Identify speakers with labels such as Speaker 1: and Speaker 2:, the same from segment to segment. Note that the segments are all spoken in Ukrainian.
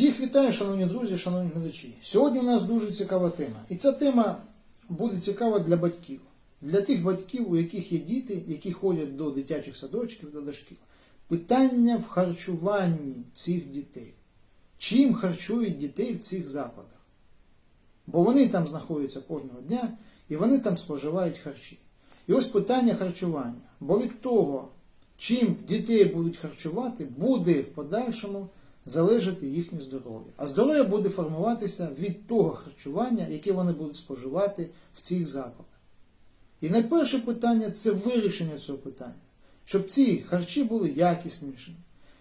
Speaker 1: Всіх вітаю, шановні друзі, шановні глядачі. Сьогодні у нас дуже цікава тема. І ця тема буде цікава для батьків. Для тих батьків, у яких є діти, які ходять до дитячих садочків до шкіл. Питання в харчуванні цих дітей. Чим харчують дітей в цих закладах? Бо вони там знаходяться кожного дня і вони там споживають харчі. І ось питання харчування. Бо від того, чим дітей будуть харчувати, буде в подальшому залежати їхнє здоров'я. А здоров'я буде формуватися від того харчування, яке вони будуть споживати в цих закладах. І найперше питання це вирішення цього питання, щоб ці харчі були якіснішими,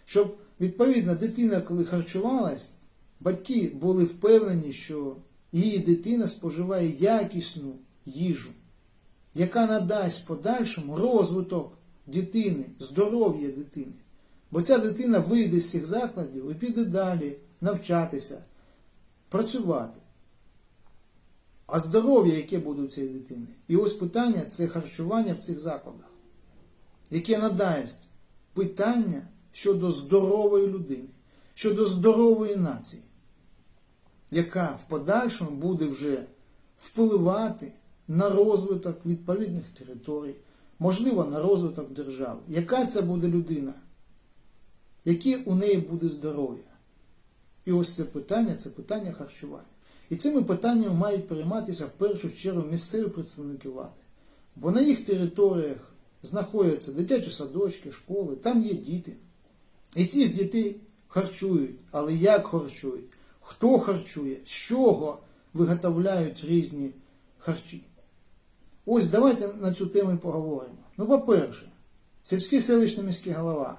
Speaker 1: щоб відповідно дитина, коли харчувалась, батьки були впевнені, що її дитина споживає якісну їжу, яка надасть подальшому розвиток дитини, здоров'я дитини. Бо ця дитина вийде з цих закладів і піде далі навчатися, працювати. А здоров'я, яке буде у цієї дитини? І ось питання це харчування в цих закладах, яке надасть питання щодо здорової людини, щодо здорової нації, яка в подальшому буде вже впливати на розвиток відповідних територій, можливо, на розвиток держави. Яка це буде людина? Яке у неї буде здоров'я? І ось це питання це питання харчування. І цими питаннями мають прийматися в першу чергу місцеві представники влади. Бо на їх територіях знаходяться дитячі садочки, школи, там є діти. І цих дітей харчують. Але як харчують? Хто харчує? З чого виготовляють різні харчі? Ось давайте на цю тему і поговоримо. Ну, по-перше, сільський селищний міський голова,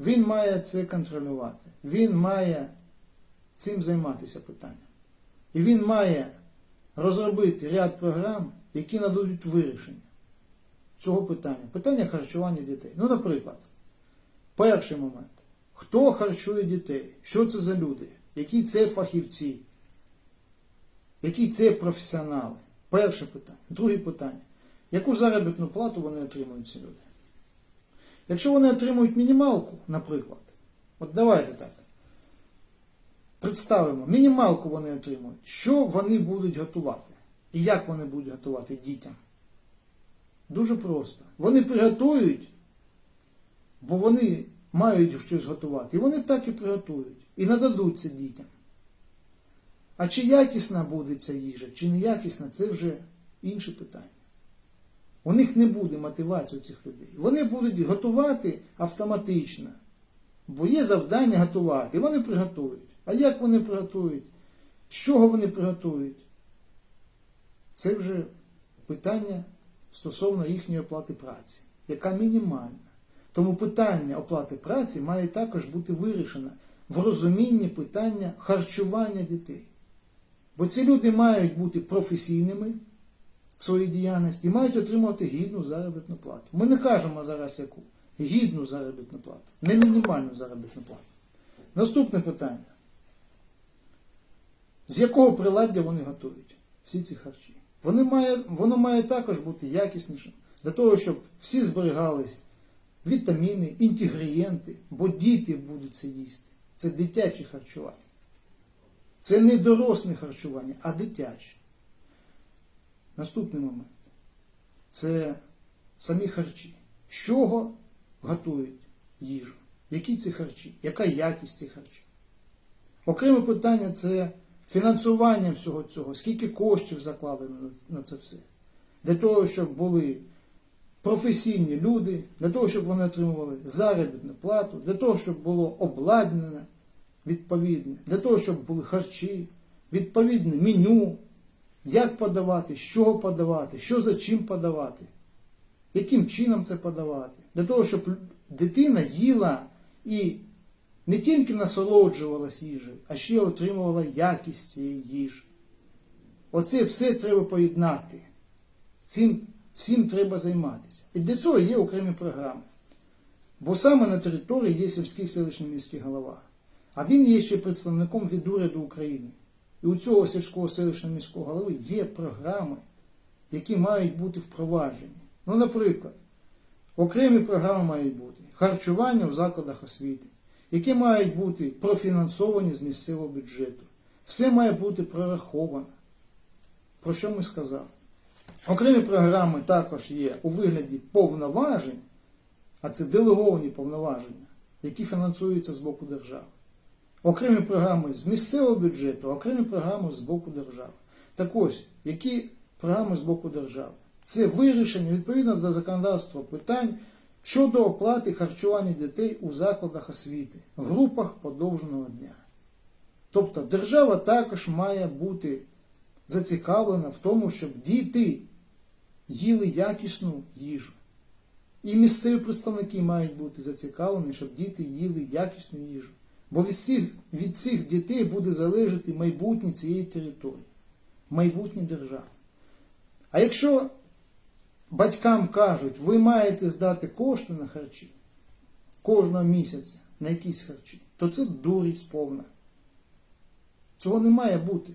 Speaker 1: він має це контролювати. Він має цим займатися питанням. І він має розробити ряд програм, які нададуть вирішення цього питання. Питання харчування дітей. Ну, наприклад, перший момент. Хто харчує дітей? Що це за люди? Які це фахівці? Які це професіонали? Перше питання. Друге питання. Яку заробітну плату вони отримують ці люди? Якщо вони отримують мінімалку, наприклад, от давайте так. Представимо, мінімалку вони отримують. Що вони будуть готувати? І як вони будуть готувати дітям? Дуже просто. Вони приготують, бо вони мають щось готувати. І вони так і приготують. І нададуть це дітям. А чи якісна буде ця їжа, чи не якісна, це вже інше питання. У них не буде мотивації у цих людей. Вони будуть готувати автоматично. Бо є завдання готувати, вони приготують. А як вони приготують? З чого вони приготують? Це вже питання стосовно їхньої оплати праці, яка мінімальна. Тому питання оплати праці має також бути вирішено в розумінні питання харчування дітей. Бо ці люди мають бути професійними в своїй діяльності мають отримувати гідну заробітну плату. Ми не кажемо зараз яку. Гідну заробітну плату, не мінімальну заробітну плату. Наступне питання. З якого приладдя вони готують всі ці харчі? Вони має, воно має також бути якіснішим, для того, щоб всі зберігались вітаміни, інгредієнти, бо діти будуть це їсти. Це дитяче харчування. Це не доросле харчування, а дитяче. Наступний момент це самі харчі. З чого готують їжу? Які ці харчі? Яка якість цих харчів? Окреме питання це фінансування всього цього, скільки коштів закладено на це все. Для того, щоб були професійні люди, для того, щоб вони отримували заробітну плату, для того, щоб було обладнане відповідне, для того, щоб були харчі, відповідне меню, як подавати, з чого подавати, що за чим подавати, яким чином це подавати, для того, щоб дитина їла і не тільки насолоджувалась їжею, а ще отримувала якість цієї їжі. Оце все треба поєднати. Цим всім треба займатися. І для цього є окремі програми. Бо саме на території є сільський селищний міський голова. А він є ще представником від уряду України. І у цього сільського селищного міського голови є програми, які мають бути впроваджені. Ну, наприклад, окремі програми мають бути харчування в закладах освіти, які мають бути профінансовані з місцевого бюджету. Все має бути прораховано. Про що ми сказали? Окремі програми також є у вигляді повноважень, а це делеговані повноваження, які фінансуються з боку держави. Окремі програми з місцевого бюджету, окремі програми з боку держави. Так ось, які програми з боку держави? Це вирішення відповідно до законодавства питань щодо оплати харчування дітей у закладах освіти, групах подовженого дня. Тобто держава також має бути зацікавлена в тому, щоб діти їли якісну їжу. І місцеві представники мають бути зацікавлені, щоб діти їли якісну їжу. Бо від цих, від цих дітей буде залежати майбутнє цієї території, майбутнє держави. А якщо батькам кажуть, ви маєте здати кошти на харчі кожного місяця на якісь харчі, то це дурість повна. Цього не має бути.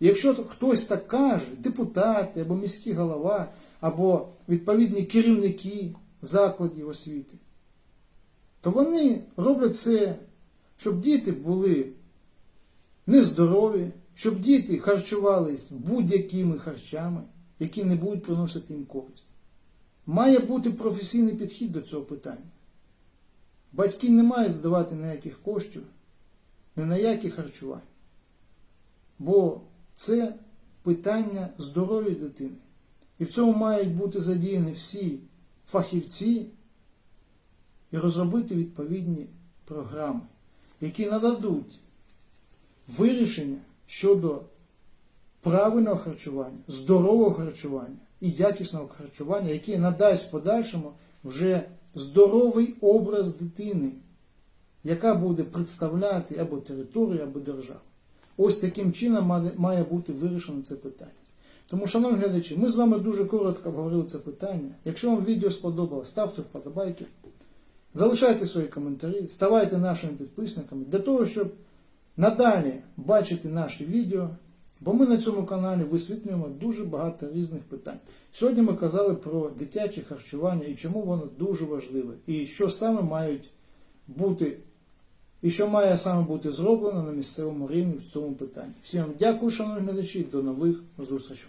Speaker 1: Якщо хтось так каже, депутати або міський голова, або відповідні керівники закладів освіти, то вони роблять це, щоб діти були нездорові, щоб діти харчувались будь-якими харчами, які не будуть приносити їм користь. Має бути професійний підхід до цього питання. Батьки не мають здавати ніяких коштів, ні на які харчування. Бо це питання здоров'я дитини. І в цьому мають бути задіяні всі фахівці і розробити відповідні програми, які нададуть вирішення щодо правильного харчування, здорового харчування і якісного харчування, яке надасть в подальшому вже здоровий образ дитини, яка буде представляти або територію, або державу. Ось таким чином має- бути вирішено це питання. Тому, шановні глядачі, ми з вами дуже коротко обговорили це питання. Якщо вам відео сподобалось, ставте вподобайки, залишайте свої коментарі, ставайте нашими підписниками для того, щоб надалі бачити наші відео, бо ми на цьому каналі висвітлюємо дуже багато різних питань. Сьогодні ми казали про дитяче харчування і чому воно дуже важливе, і що саме мають бути і що має саме бути зроблено на місцевому рівні в цьому питанні. Всім дякую, шановні глядачі, до нових зустрічей.